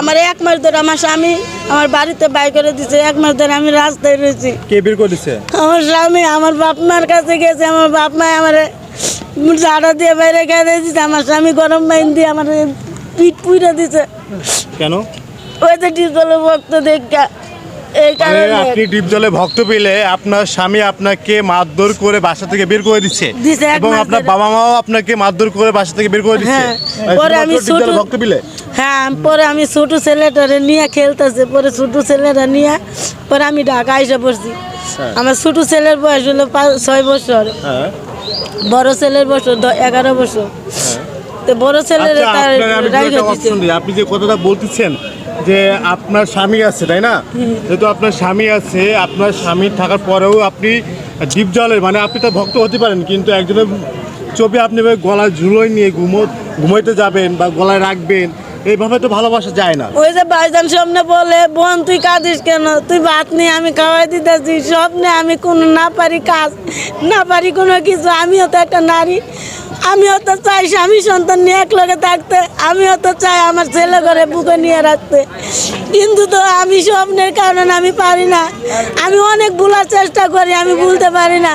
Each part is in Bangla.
আমার এক মাস ধরে আমার স্বামী আমার বাড়িতে বাই করে দিছে। এক মাস ধরে আমি রাস্তায় রয়েছি। কে বের করে দিছে? আমার স্বামী আমার বাপ মার কাছে গেছে। আমার বাপ মা আমার ঝাড়া দিয়ে বাইরে খেয়ে দিছে। আমার স্বামী গরম বাইন দিয়ে আমার পিঠ পুইরা দিছে। কেন? ওই যে টিউবওয়েল ভক্ত দেখা। এই কারণে। আপনি ডিপ জলে ভক্ত পেলে আপনার স্বামী আপনাকে মারধর করে বাসা থেকে বের করে দিচ্ছে এবং আপনার বাবা মাও আপনাকে মারধর করে বাসা থেকে বের করে দিচ্ছে হ্যাঁ, ভক্ত পেলে? হ্যাঁ পরে আমি ছোট ছেলেটারে নিয়ে খেলতেছে পরে ছোট ছেলেটা নিয়ে পরে আমি ঢাকা এসে পড়ছি। হ্যাঁ। আমার ছোট ছেলের বয়স হলো পাঁচ ছয় বছর। হ্যাঁ। বড় ছেলের বছর এগারো বছর। তো বড় ছেলের আচ্ছা, তার। আপনি যে কথাটা বলতেছেন যে আপনার স্বামী আছে তাই না? যেহেতু আপনার স্বামী আছে আপনার স্বামী থাকার পরেও আপনি ডিপ জলের মানে আপনি তো ভক্ত হতে পারেন কিন্তু একজনের ছবি আপনি গলায় ঝুলোয় নিয়ে ঘুমো ঘুমাইতে যাবেন বা গলায় রাখবেন এইভাবে তো ভালোবাসা যায় না। ওই যে বাইজান স্বপ্নে বলে, বোন, তুই কাঁদিস কেন? তুই ভাত নিয়ে আমি খাওয়াই দিতেছি স্বপ্নে আমি কোনো না পারি কাজ, না পারি কোনো কিছু। আমিও তো একটা নারী, আমিও তো চাই স্বামী সন্তান নিয়ে এক লগে থাকতে, আমিও তো চাই আমার ছেলে ঘরে বুকে নিয়ে রাখতে। কিন্তু তো আমি স্বপ্নের কারণে আমি পারি না। আমি অনেক ভুলার চেষ্টা করি, আমি ভুলতে পারি না।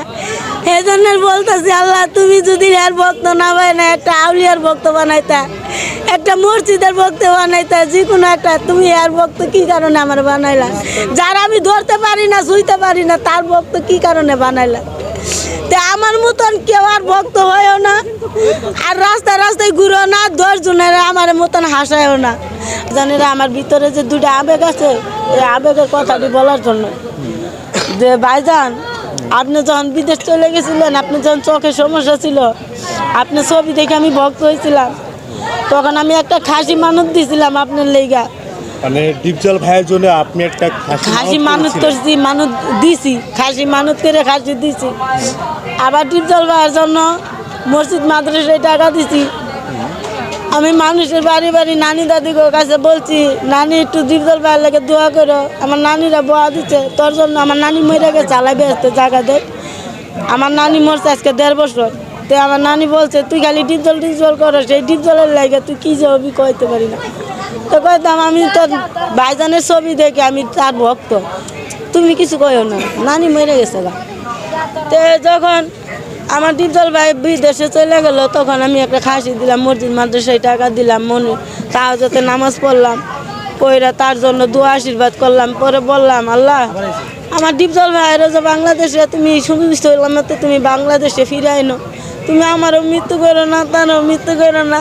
এই জন্য বলতেছি, আল্লাহ, তুমি যদি এর ভক্ত না হয় না, একটা আউলিয়ার ভক্ত বানাইতা। একটা মসজিদের ভক্ত বানাইতা যে কোনো একটা তুমি আর ভক্ত কি কারণে আমার বানাইলা? যার আমি ধরতে পারি না, শুইতে পারি না, তার ভক্ত কি কারণে বানাইলা? তে আমার মতন কেউ আর ভক্ত হয়েও না, আর রাস্তায় রাস্তায় ঘুরো না দশ জনের আমার মতন হাসায়ও না। জানিরা আমার ভিতরে যে দুটো আবেগ আছে, এই আবেগের কথাটি বলার জন্য। যে ভাইজান, আপনি যখন বিদেশ চলে গেছিলেন, আপনি যখন চোখের সমস্যা ছিল, আপনি ছবি দেখে আমি ভক্ত হয়েছিলাম। তখন আমি একটা খাসি মানত দিছিলাম আপনার লেগা। মানে ডিপ ভাইয়ের জন্য আপনি একটা খাসি মানত মানত করছি মানত দিছি খাসি মানত করে খাসি দিছি। আবার ডিপ জল ভাইয়ের জন্য মসজিদ মাদ্রাসায় টাকা দিছি। আমি মানুষের বাড়ি বাড়ি নানি দাদিগোর কাছে বলছি নানি একটু ডিপজল ভাইয়ের লাগে দোয়া করো। আমার নানিরা বোয়া দিচ্ছে তোর জন্য আমার নানি মরে গেছে চালাই বেসতে জায়গা দেয় আমার নানি মরছে আজকে দেড় বছর। তো আমার নানি বলছে, তুই খালি ডিপজল ডিপজল করো সেই ডিপজলের লাগে তুই কী যাবি কইতে পারি না। তো কইতাম, আমি তো ভাইজানের ছবি দেখে আমি তার ভক্ত। তুমি কিছু কইও না, নানি মরে গেছে গা। তো যখন আমার ডিপজল ভাই বিদেশে চলে গেল, তখন আমি একটা খাসি দিলাম, মসজিদ, মাদ্রাসায় টাকা দিলাম মনে তাও যাতে নামাজ পড়লাম পড়া তার জন্য দোয়া আশীর্বাদ করলাম, পরে বললাম, আল্লাহ, আমার ডিপজল ভাইয়ের যে বাংলাদেশে তুমি সুবিষ্ট হইলাম না, তো তুমি বাংলাদেশে ফিরে আইনো তুমি আমারও মৃত্যু করো না, তারও মৃত্যু করো না।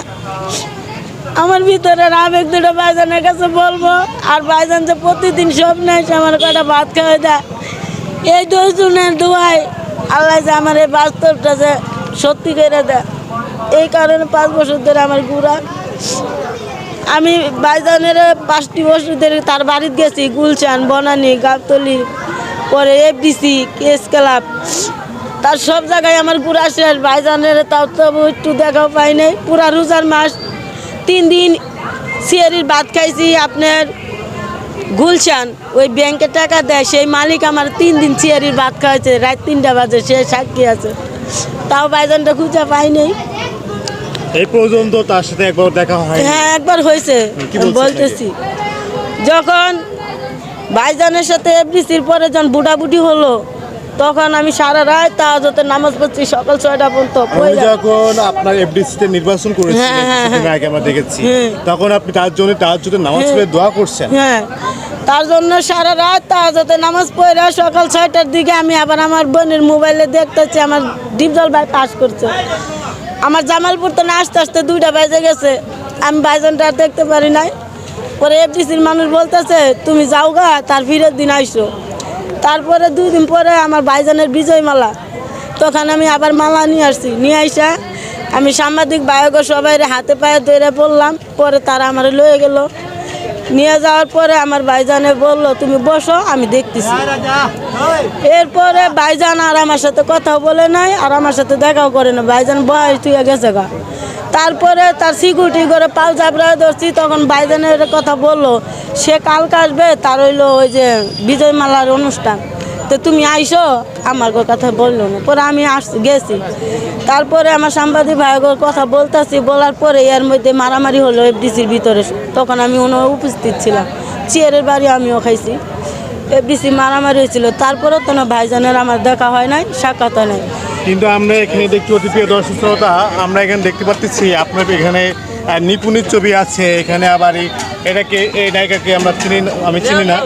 আমার ভিতরে আবেগ দুটো ভাইজানের কাছে বলব, আর ভাইজান যে প্রতিদিন স্বপ্নে এসে আমার কটা ভাত খাওয়া দেয়, এই দশ জনের দোয়াই আল্লাহ যে আমার এই বাস্তবটা যে সত্যি করে দেয়। এই কারণে পাঁচ বছর ধরে আমার গুড়া। আমি বাইজানের পাঁচটি বছর ধরে তার বাড়িতে গেছি, গুলশান, বনানি, গাবতলি, পরে এফডিসি, কেস ক্লাব। তার সব জায়গায় আমার ঘুরা শেষ ভাইজানের তাও তবু একটু দেখাও পাই নাই। পুরা রোজার মাস তিন দিন সিয়ারির ভাত খাইছি আপনার গুলশান। ওই ব্যাংকে টাকা দেয় সেই মালিক আমার তিন দিন সিয়ারির ভাত খাওয়াইছে রাত তিনটা বাজে সে সাক্ষী আছে। তাও ভাইজানটা খুঁজে পাই নাই। এই পর্যন্ত তার সাথে একবার দেখা হয় হ্যাঁ একবার হয়েছে বলতেছি। যখন ভাইজানের সাথে এফডিসির পরে যখন বুড়াবুড়ি হলো তখন আমি সারা রাত তাহাজতে নামাজ পড়ছি সকাল ছয়টা পর্যন্ত যখন আপনার এফডিসিতে নির্বাচন করেছিলেন হ্যাঁ, হ্যাঁ, হ্যাঁ। আগে আমরা দেখেছি। তখন আপনি তার জন্য তার জন্য নামাজ। পড়ে দোয়া করছেন। হ্যাঁ। তার জন্য সারা রাত তাহাজতে নামাজ পড়ে সকাল ছয়টার দিকে আমি আবার আমার বোনের মোবাইলে দেখতেছি আমার ডিপজল ভাই পাস করছে। আমার জামালপুর তো না আস্তে আস্তে দুইটা বাজে গেছে। আমি ভাইজানটা আর দেখতে পারি নাই। পরে এফডিসির মানুষ বলতেছে তুমি যাও গা তার ফিরের দিন আইসো। তারপরে দুই দিন পরে আমার ভাইজানের বিজয় মালা। তখন আমি আবার মালা নিয়ে আসছি। নিয়ে আইসা আমি সাংবাদিক বায়ক সবাই হাতে পায়ে ধরে পড়লাম পরে তারা আমার লয়ে গেল। নিয়ে যাওয়ার পরে আমার ভাইজানে বলল তুমি বসো আমি দেখতেছি। এরপরে ভাইজান আর আমার সাথে কথা বলে নাই আর আমার সাথে দেখাও করে না ভাইজান বয়স তুই গেছে গা। তারপরে তার সিকিউরিটি করে পাল চাপড়ায় ধরছি, তখন ভাইজানের কথা বলল। সে কালকে আসবে, তার হইল ওই যে বিজয় মালার অনুষ্ঠান। তো তুমি আইসো, আমার কথা বলল না। পরে আমি আসছি গেছি। তারপরে আমার সাংবাদিক ভাইগোর কথা বলতেছি, বলার পরে এর মধ্যে মারামারি হলো এফডিসির ভিতরে। তখন আমি ওনার উপস্থিত ছিলাম। চেয়ারের বাড়ি আমিও খাইছি। এফডিসি মারামারি হয়েছিল। তারপরেও তো না ভাইজানের আমার দেখা হয় নাই, সাক্ষাৎ হয় নাই। কিন্তু আমরা এখানে দেখতে পাচ্ছি প্রিয় দর্শক শ্রোতা আমরা এখানে দেখতে পাচ্ছি আপনার এখানে নিপুণের ছবি আছে এখানে আবার এই- এটাকে এই নায়িকাকে আমরা চিনি আমি চিনি না।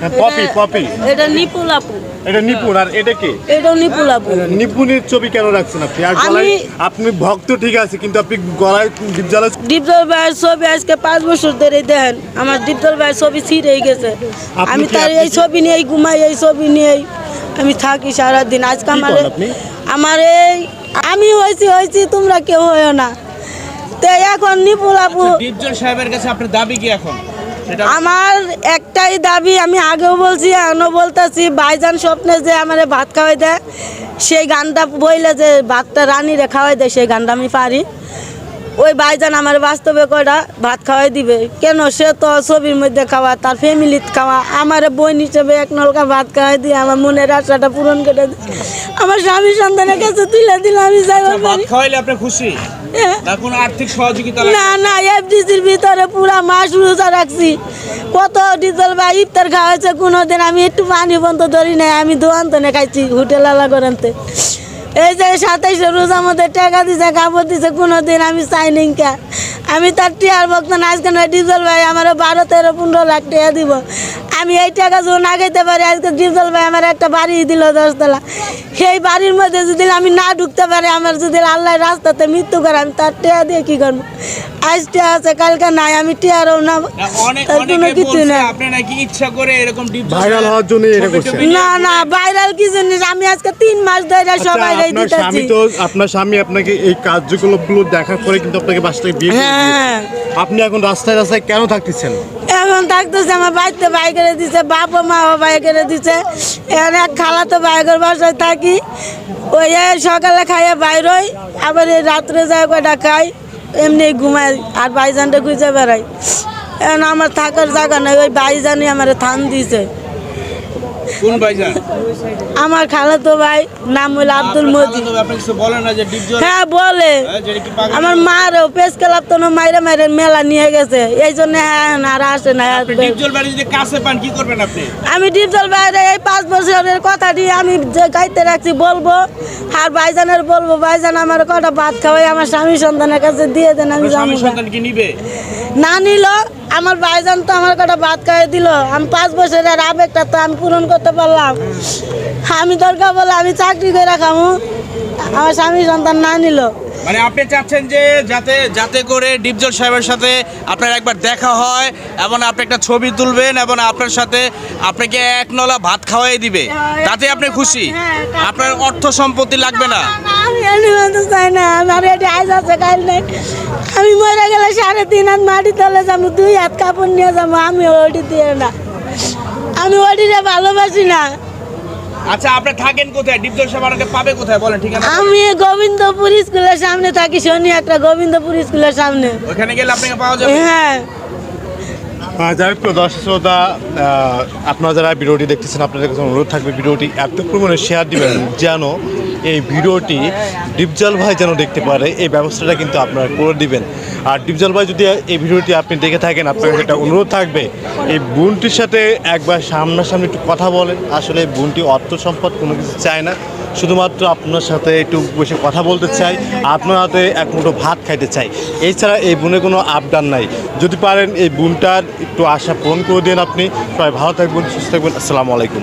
হ্যাঁ, পপি পপি। এটা নিপুল আপু। এটা নিপুণ আর এটা কি? এটা নিপুল আপু। নিপুণের ছবি কেন রাখছেন আপনি? আর গলায় আপনি ভক্ত ঠিক আছে কিন্তু আপনি গলায় দীপজ্বালা ডিপজল ভাইয়ের ছবি আজকে পাঁচ বছর ধরে দেন আমার ডিপজল ভাইয়ের ছবি ছিঁড়ে গেছে। আমি তার এই ছবি নিয়েই ঘুমাই এই ছবি নিয়েই আমি থাকি সারাদিন। আজকে আমার? আমার এই আমি হয়েছি হয়েছি তোমরা কেউ হয়েও না। তো এখন নিপুল আপু ডিপজল সাহেবের কাছে আপনার দাবি কি এখন? আমার একটাই দাবি আমি আগেও বলছি এখনও বলতেছি বাইজান স্বপ্নে যে আমার ভাত খাওয়াই দেয় সেই গানটা বইলে যে ভাতটা রানীরে খাওয়াই দেয় সেই গানটা আমি পারি। ওই ভাইজান আমার বাস্তবে কয়টা ভাত খাওয়াই দিবে? কেন সে তো ছবির মধ্যে খাওয়া তার ফ্যামিলিত খাওয়া। আমার বোন হিসেবে এক নলকা ভাত খাওয়াই দিয়ে আমার মনের আশাটা পূরণ করে আমার স্বামী সন্তানের কাছে তুলে দিলে আমি ভাত খাওয়াইলে আপনি খুশি? হ্যাঁ। না আর্থিক সহযোগিতা না না এফডিসির ভিতরে পুরা মাস রোজা রাখছি। কত ডিজেল বা ইফতার আমি একটু পানি বন্ধ ধরি নাই আমি দোয়ান তো খাইছি হোটেল আলা করেনতে এই যে সাতাইশে রোজার মধ্যে টাকা দিছে, কাপড় দিছে কোনো দিন আমি চাইনি কা। আমি তার টিয়ার বক্তা না, আজকে ডিজেল ভাই আমার বারো, তেরো, পনেরো লাখ টাকা দিব। আমি এই টাকা যদি না খাইতে পারি আজকে ডিজেল ভাই আমার একটা বাড়ি দিল দশতলা। সেই বাড়ির মধ্যে যদি আমি না ঢুকতে পারি আমার যদি আল্লাহ রাস্তাতে মৃত্যু করে আমি তার টিয়া দিয়ে কি করব? আজ টিয়া আছে কালকে নাই আমি টিয়ারও না। কোনো কিছু না ডিপজল না না ভাইরাল কি জিনিস? আমি আজকে তিন মাস ধরে আচ্ছা, সবাই দিতেছি আপনার স্বামী আপনাকে এই কার্যকলাপগুলো দেখার পরে কিন্তু আপনাকে বাসায় বিয়ে করে হ্যাঁ। আপনি এখন রাস্তায় রাস্তায় কেন থাকতেছেন? এখন থাকতেছে আমার বাড়িতে বাই করে দিছে বাপ মা বাই করে দিছে। এখানে এক খালা তো বাইকের বাসায় থাকি। ওই সকালে খাইয়ে বাইরই আবার এই রাত্রে যায় কয়টা খাই, এমনি ঘুমাই আর বাইজানটা খুঁজে বেড়াই। এখন আমার থাকার জায়গা নেই, ওই বাইজানই আমার থান দিছে। কোন ভাইজান আমার খালাতো ভাই নাম হলো আব্দুল আপনার মজি আপনি কিছু বলেন না যে ডিপজল হ্যাঁ বলে। হ্যাঁ, আমার মারও পেস ক্লাব তো মাইরে মাইরে মেলা নিয়ে গেছে। এই জন্য হ্যাঁ আর আসে না আপনি ডিপজল বাড়ি যদি কাছে পান কি করবেন আপনি? আমি ডিপজল বাইরে এই পাঁচ বছরের কথাটি আমি যে গাইতে রাখছি বলব। আর ভাইজানের বলব ভাইজান আমার কটা ভাত খাওয়াই আমার স্বামী সন্তানের কাছে দিয়ে দেন আমি সন্তান কি নিবে? না নিল আমার ভাইজান তো আমার কটা ভাত খাই দিল। আমি পাঁচ বছরের আবেগটা তো আমি পূরণ করতে পারলাম। আমি দরকার বলে আমি চাকরি করে খামু। আমার স্বামী সন্তান না নিল। মানে আপনি চাচ্ছেন যে যাতে যাতে করে ডিপজল সাহেবের সাথে আপনার একবার দেখা হয় এবং আপনি একটা ছবি তুলবেন এবং আপনার সাথে আপনাকে এক নলা ভাত খাওয়াই দিবে। তাতে আপনি খুশি? হ্যাঁ, আপনার অর্থ সম্পত্তি লাগবে না? আমি মরে গেলে সাড়ে তিন হাত মাটি তলে যাব দুই হাত কাপড় নিয়ে যাব আমি ওটি দিয়ে না। আমি ওটিরে ভালোবাসি না। আচ্ছা আপনি থাকেন কোথায়? ডিপজল সাহেব পাবে কোথায়? বলেন ঠিক আছে আমি গোবিন্দপুর স্কুলের সামনে থাকি শনি একটা গোবিন্দপুর স্কুলের সামনে। ওখানে গেলে আপনাকে পাওয়া যাবে? হ্যাঁ। যাই হোক দর্শক শ্রোতা আপনারা যারা ভিডিওটি দেখতেছেন, আপনাদের কাছে অনুরোধ থাকবে ভিডিওটি এত পরিমাণে শেয়ার দিবেন যেন এই ভিডিওটি ডিপজল ভাই যেন দেখতে পারে। এই ব্যবস্থাটা কিন্তু আপনারা করে দিবেন। আর ডিপজল ভাই, যদি এই ভিডিওটি আপনি দেখে থাকেন, আপনার একটা অনুরোধ থাকবে, এই বোনটির সাথে একবার সামনাসামনি একটু কথা বলেন। আসলে বোনটি অর্থ সম্পদ কোনো কিছু চায় না। শুধুমাত্র আপনার সাথে একটু বসে কথা বলতে চাই, আপনার হাতে এক মুঠো ভাত খাইতে চাই। এছাড়া এই বোনে কোনো আপডান নাই। যদি পারেন এই বোনটার একটু আশা পূরণ করে দিন আপনি। সবাই ভালো থাকবেন, সুস্থ থাকবেন। আসসালামু আলাইকুম।